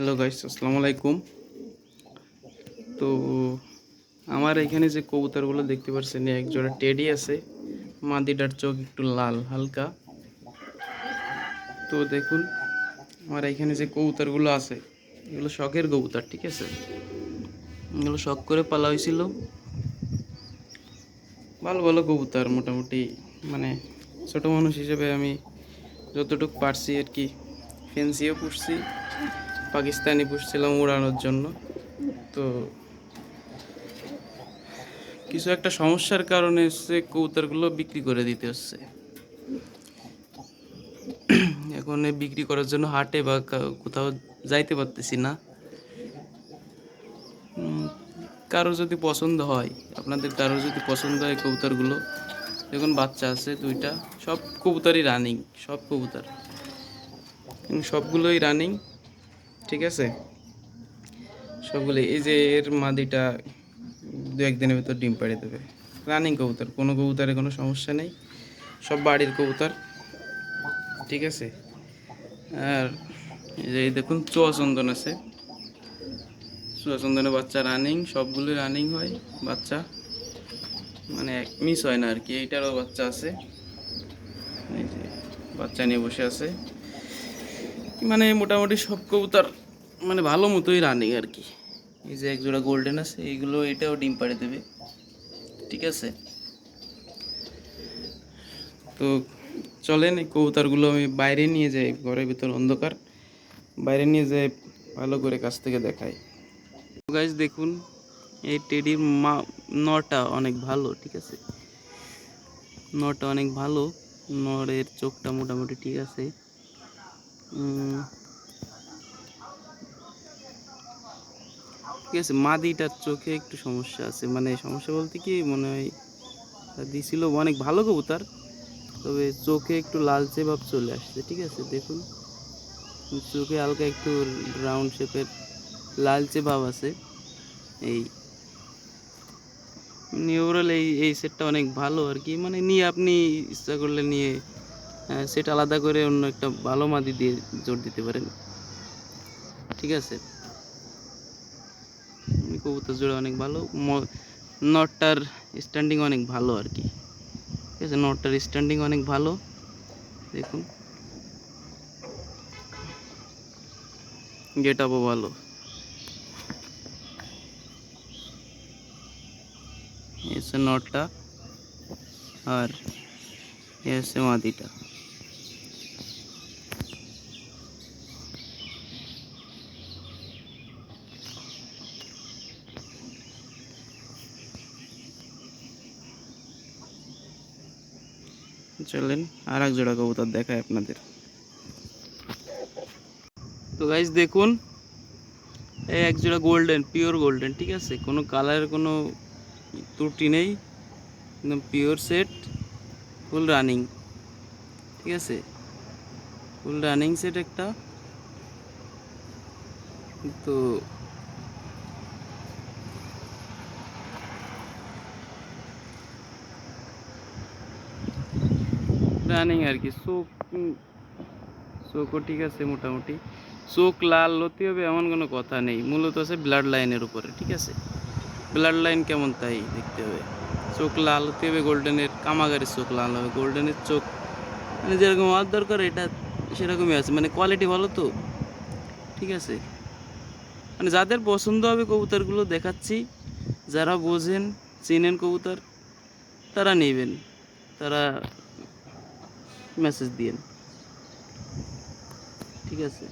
Hello guys আসসালামু আলাইকুম তো, আমার এখানে যে কবুতরগুলো দেখতে পাচ্ছেন, এক জোড়া টেডি আছে। মাদিটার চোখ একটু লাল, হালকা। তো দেখুন, আমার এখানে যে কবুতরগুলো আছে, এগুলো শখের কবুতর, ঠিক আছে? এগুলো শখ করে পালা হয়েছিল। ভালো ভালো কবুতর মোটামুটি। মানে ছোট মানুষ হিসেবে আমি যতটুকু পারছি আর কি ফেন্সিও পুষছি। পাকিস্তানি পুষছিলাম উড়ানোর জন্য। তো কিছু একটা সমস্যার কারণে সে কবুতরগুলো বিক্রি করে দিতে হচ্ছে। এখন বিক্রি করার জন্য হাটে বা কোথাও যাইতে পারতেছি না। কারও যদি পছন্দ হয়, আপনাদের কারও যদি পছন্দ হয় কবুতরগুলো, দেখুন বাচ্চা আছে দুইটা, সব কবুতরই রানিং সব কবুতর। সবগুলোই রানিং ঠিক আছে? সবগুলো, এই যে এর মাদিটা দু একদিনের ভিতর ডিম পাড়ে দেবে। রানিং কবুতর, কোনো কবুতরের কোনো সমস্যা নেই, সব বাড়ির কবুতর, ঠিক আছে? আর এই যে দেখুন, চুয়াচন্দন আছে। চুয়াচন্দনের বাচ্চা রানিং, সবগুলোই রানিং হয়, বাচ্চা। মানে এক মিস হয় না আর কি, এইটারও বাচ্চা আছে। বাচ্চা নিয়ে বসে আছে। মানে মোটামুটি সব কবুতর মানে ভালো মতোই রানিং আর কি। এই যে এক জোড়া গোল্ডেন আছে এইগুলো এটাও ডিম পাড়ে দেবে। ঠিক আছে? তো চলেন এই কবুতরগুলো আমি বাইরে নিয়ে যাই ঘরের ভিতর অন্ধকার। বাইরে নিয়ে যাই ভালো করে কাছ থেকে দেখাই। গাইজ দেখুন এই টেডির মা নটা অনেক ভালো ঠিক আছে? নটা অনেক ভালো নরের চোখটা মোটামুটি ঠিক আছে। ঠিক আছে, মাদিটার চোখে একটু সমস্যা আছে। মানে সমস্যা বলতে কি, মনে হয় দিছিল অনেক ভালো কবুতর, তবে চোখে একটু লালচে ভাব চলে আসছে, ঠিক আছে? দেখুন, চোখে হালকা একটু রাউন্ড শেপের লালচে ভাব আছে। এই ওভারঅল এই এই সেটটা অনেক ভালো আর কি। মানে নিয়ে আপনি ইচ্ছা করলে নিয়ে সেট আলাদা করে অন্য একটা ভালো মাদি দিয়ে জোর দিতে পারেন। ঠিক আছে? কবুতর জোড়া অনেক ভালো। নটটার স্ট্যান্ডিং অনেক ভালো আর কি। ঠিক আছে? নটটার স্ট্যান্ডিং অনেক ভালো। দেখুন। গেট আপও ভালো। এই নটটা আর হচ্ছে মাদিটা। চলেন আর এক জোড়া কবুতর দেখায় আপনাদের। তো গাইজ দেখুন, এই এক জোড়া গোল্ডেন পিওর গোল্ডেন ঠিক আছে? কোনো কালারের কোনো ত্রুটি নেই, একদম পিওর সেট ফুল রানিং ঠিক আছে? ফুল রানিং সেট একটা। তো রানিং আর কি। চোখ চোখও ঠিক আছে মোটামুটি। চোখ লাল হতে হবে এমন কোনো কথা নেই। মূলত আছে ব্লাড লাইনের উপরে, ঠিক আছে? ব্লাড লাইন কেমন তাই দেখতে হবে। চোখ লাল হতে হবে গোল্ডেনের কামাগারের চোখ লাল হবে গোল্ডেনের চোখ। মানে যেরকম হওয়ার দরকার, এটা সেরকমই আছে। মানে কোয়ালিটি ভালো তো, ঠিক আছে? মানে যাদের পছন্দ হবে কবুতরগুলো দেখাচ্ছি। যারা বোঝেন, চেনেন কবুতর, তারা নেবেন। তারা মেসেজ দিয়েন। ঠিক আছে?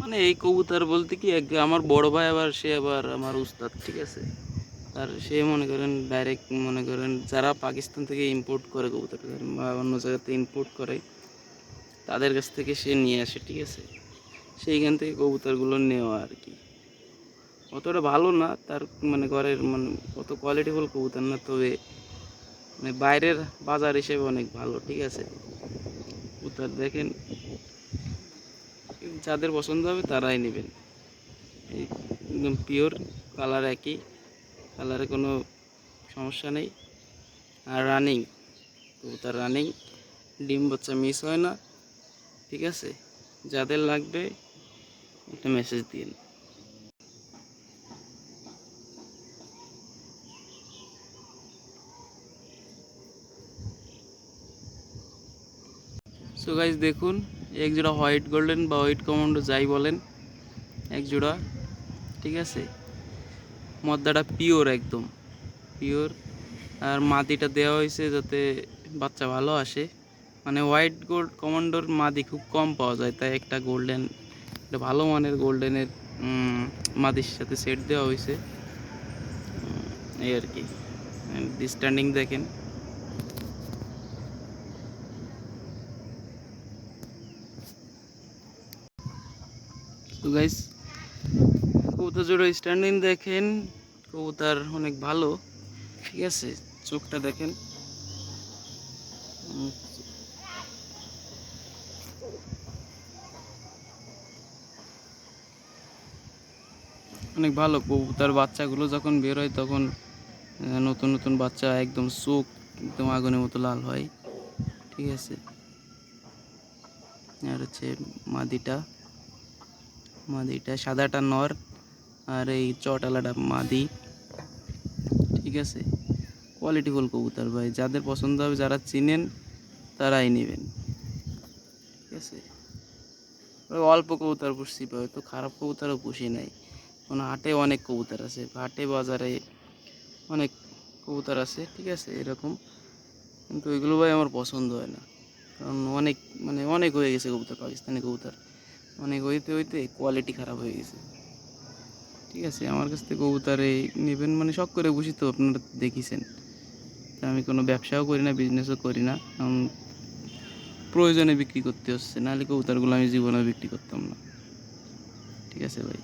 মানে এই কবুতর বলতে কি, এক আমার বড় ভাই আবার সে আবার আমার উস্তাদ, ঠিক আছে? আর সে মনে করেন ডাইরেক্ট মনে করেন যারা পাকিস্তান থেকে ইম্পোর্ট করে কবুতর বা অন্য জায়গাতে ইম্পোর্ট করে, তাদের কাছ থেকে সে নিয়ে আসে, ঠিক আছে? সেইখান থেকে কবুতরগুলো নেওয়া আর কি। অতটা ভালো না, তার মানে ঘরের মানে অত কোয়ালিটিফুল কবুতর না, তবে মানে বাইরের বাজার হিসেবে অনেক ভালো, ঠিক আছে? কবুতর দেখেন, যাদের পছন্দ হবে তারাই নেবেন। একদম পিওর কালার একই। কালারে কোনো সমস্যা নেই। আর রানিং কবুতর রানিং ডিম বাচ্চা মিস হয় না, ঠিক আছে? যাদের লাগবে একটা মেসেজ দিন সো গাইজ দেখুন এক জোড়া হোয়াইট গোল্ডেন বা হোয়াইট কমান্ডো যাই বলেন এক জোড়া ঠিক আছে? মদ্দাটা পিওর একদম। পিওর আর মাদিটা দেওয়া হয়েছে যাতে বাচ্চা ভালো আসে। মানে হোয়াইট গোল্ড কমান্ডোর মাদি খুব কম পাওয়া যায়, তাই একটা গোল্ডেন একটা ভালো মানের গোল্ডেনের মাদির সাথে সেট দেওয়া হয়েছে। এই আর কি। স্ট্যান্ডিং দেখেন। তো গাইস কবুতর জোড়া স্ট্যান্ডিং দেখেন। কবুতর অনেক ভালো। ঠিক আছে, চোখটা দেখেন। অনেক ভালো কবুতর। বাচ্চাগুলো যখন বের হয় তখন নতুন নতুন বাচ্চা একদম চোখ একদম আগুনের মতো লাল হয়। ঠিক আছে। আর হচ্ছে মাদিটা মাদিটা সাদাটা নর, আর এই চটালাটা মাদি। ঠিক আছে কোয়ালিটিফুল কবুতর ভাই, যাদের পছন্দ হবে যারা চিনেন, তারাই নেবেন। ঠিক আছে? অল্প কবুতর পুষছি ভাই তো খারাপ কবুতরও পুষি নাই। কোনো হাটে অনেক কবুতর আছে, হাটে, বাজারে অনেক কবুতর আছে, ঠিক আছে, এরকম। কিন্তু এগুলো ভাই আমার পছন্দ হয় না। কারণ অনেক মানে অনেক হয়ে গেছে কবুতর, পাকিস্তানি কবুতর। অনেক হইতে হইতে কোয়ালিটি খারাপ হয়ে গেছে। ঠিক আছে, আমার কাছ থেকে কবুতরে নেবেন মানে শখ করে বুঝি তো আপনারা দেখিছেন। আমি কোনো ব্যবসাও করি না বিজনেসও করি না। প্রয়োজনে বিক্রি করতে হচ্ছে, নাহলে কবুতরগুলো আমি জীবনে বিক্রি করতাম না। ঠিক আছে ভাই।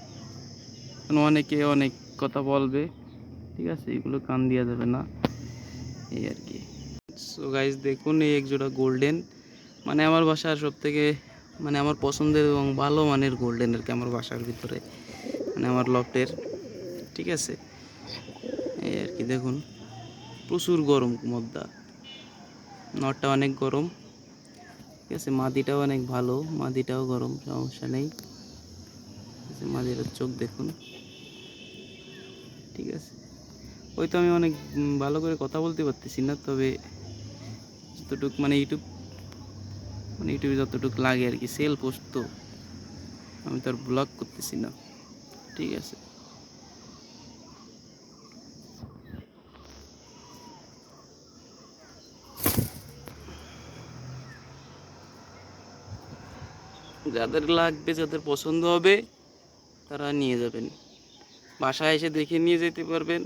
কারণ অনেকে অনেক কথা বলবে, ঠিক আছে, এগুলো কান দেওয়া যাবে না, এই আর কি। সো গাইজ দেখুন এই এক জোড়া গোল্ডেন মানে আমার বাসার সব থেকে মানে আমার পছন্দের এবং ভালো মানের গোল্ডেন আর কি আমার বাসার ভিতরে। মানে আমার লফটের, ঠিক আছে? এই আর কি, দেখুন, প্রচুর গরম মদ্দা। নটটা অনেক গরম, ঠিক আছে? মাদিটাও অনেক ভালো, মাদিটাও গরম, সমস্যা নেই। ঠিক আছে মাদিটার চোখ দেখুন। ঠিক আছে? ওই তো আমি অনেক ভালো করে কথা বলতে পারতেছি না, তবে যতটুক মানে ইউটিউব মানে ইউটিউবে যতটুক লাগে আর কি, সেল পোস্ট তো আমি তো আর ব্লগ করতেছি না। ঠিক আছে। যাদের লাগবে, যাদের পছন্দ হবে, তারা নিয়ে যাবেন। বাসায় এসে দেখে নিয়ে যেতে পারবেন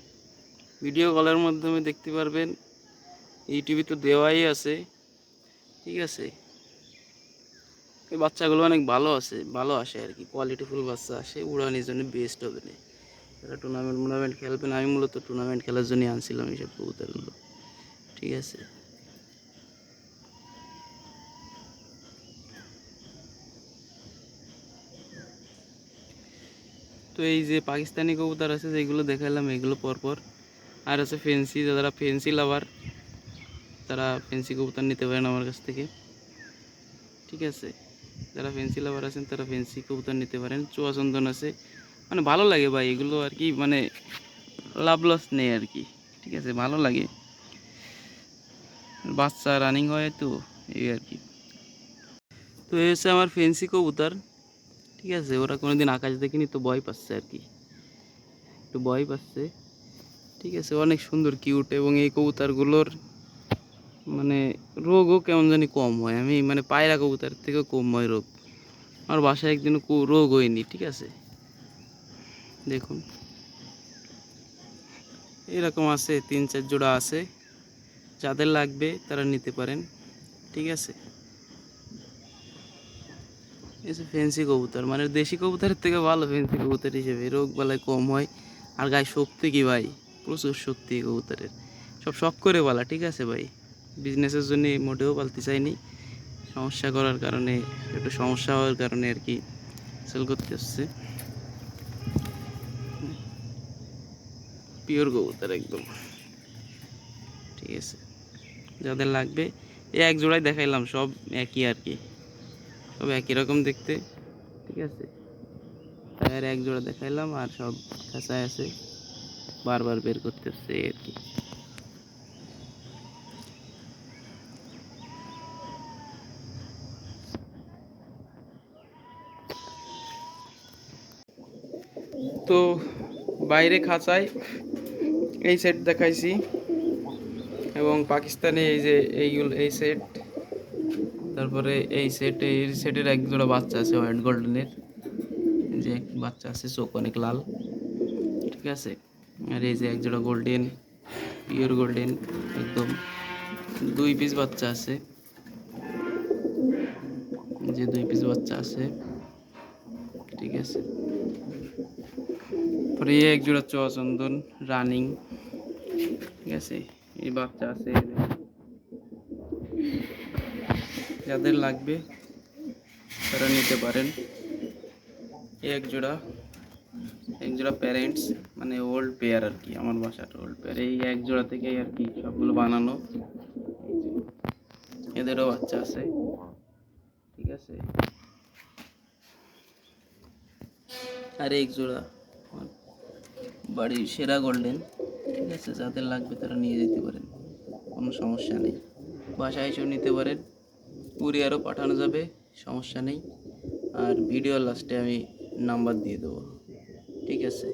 ভিডিও কলের মাধ্যমে দেখতে পারবেন। ইউটিউবে তো দেওয়াই আছে, ঠিক আছে। এই বাচ্চাগুলো অনেক ভালো আছে, ভালো আসে আর কি কোয়ালিটিফুল বাচ্চা আসে উড়ানির জন্য বেস্ট হবে না। এরা টুর্নামেন্ট মুনামেন্ট খেলবেন আমি মূলত টুর্নামেন্ট খেলার জন্যই আনছিলাম এইসব কবুতরগুলো, ঠিক আছে? তো এই যে পাকিস্তানি কবুতর আছে, যেগুলো দেখালাম, এগুলো পরপর। আর আছে ফেন্সি যারা ফেন্সি লাভার তারা ফেন্সি কবুতর নিতে পারেন আমার কাছ থেকে, ঠিক আছে? যারা ফেন্সি লাভার আছেন তারা ফেন্সি কবুতর নিতে পারেন চুয়া চন্দন আছে মানে ভালো লাগে ভাই এগুলো আর কি মানে লাভ লস নেই আর কি ঠিক আছে ভালো লাগে বাচ্চা রানিং হয় তো এই আর কি তো এই হচ্ছে আমার ফেন্সি কবুতর ঠিক আছে ওরা কোনোদিন আকাশ দেখিনি তো ভয় পাচ্ছে আর কি একটু ভয় পাচ্ছে ঠিক আছে অনেক সুন্দর কিউট এবং এই কবুতরগুলোর মানে রোগও কেমন জানি কম হয়। আমি মানে পায়রা কবুতার থেকেও কম হয় রোগ। আমার বাসায় একদিনও কো- রোগ হয়নি, ঠিক আছে? দেখুন। এরকম আছে, তিন চার জোড়া আছে। যাদের লাগবে তারা নিতে পারেন, ঠিক আছে? এসে ফেন্সি কবুতর মানে দেশি কবুতরের থেকে ভালো ফেন্সি কবুতর হিসেবে রোগ বালাই কম হয়। আর গায়ে শক্তি কি ভাই? প্রচুর শক্তি কবুতরের। সব শখ করে বলা, ঠিক আছে ভাই? বিজনেসের জন্য মোটেও পালতে চাইনি। সমস্যা করার কারণে, একটু সমস্যা হওয়ার কারণে আর কি সেল করতে আসছে। পিওর কবুতর একদম। ঠিক আছে। যাদের লাগবে, এই এক জোড়াই দেখাইলাম, সব একই আর কি। সব একই রকম দেখতে। ঠিক আছে। টায়ার এক জোড়া দেখাইলাম আর সব খাঁচায় আছে। বারবার বের করতে হচ্ছে আর কি তো বাইরে খাঁচায়। এই সেট দেখাইছি। এবং পাকিস্তানে এই যে এইগুলো, এই সেট তারপরে এই সেট এই সেটের এক জোড়া বাচ্চা আছে হোয়াইট গোল্ডেনের যে এক বাচ্চা আছে, চোখ অনেক লাল। ঠিক আছে? আর এই যে এক জোড়া গোল্ডেন পিওর গোল্ডেন একদম দুই পিস বাচ্চা আছে। যে দুই পিস বাচ্চা আছে। ঠিক আছে? পরে এই এক জোড়া চন্দন রানিং ঠিক আছে? এই বাচ্চা আছে যাদের লাগবে, তারা নিতে পারেন। এক জোড়া এক জোড়া প্যারেন্টস মানে ওল্ড পেয়ার আর কি, আমার বাসার ওল্ড পেয়ার এই এক জোড়া থেকে আর কি সবগুলো বানানো। এদেরও বাচ্চা আছে, ঠিক আছে? আর এক জোড়া বাড়ির সেরা গোল্ডেন ঠিক আছে, যাদের লাগবে তারা নিয়ে যেতে পারেন, কোনো সমস্যা নেই। বাসায় এসেও নিতে পারেন, কুরিয়ারও পাঠানো যাবে, সমস্যা নেই। আর ভিডিও লাস্টে আমি নাম্বার দিয়ে দেবো, ঠিক আছে?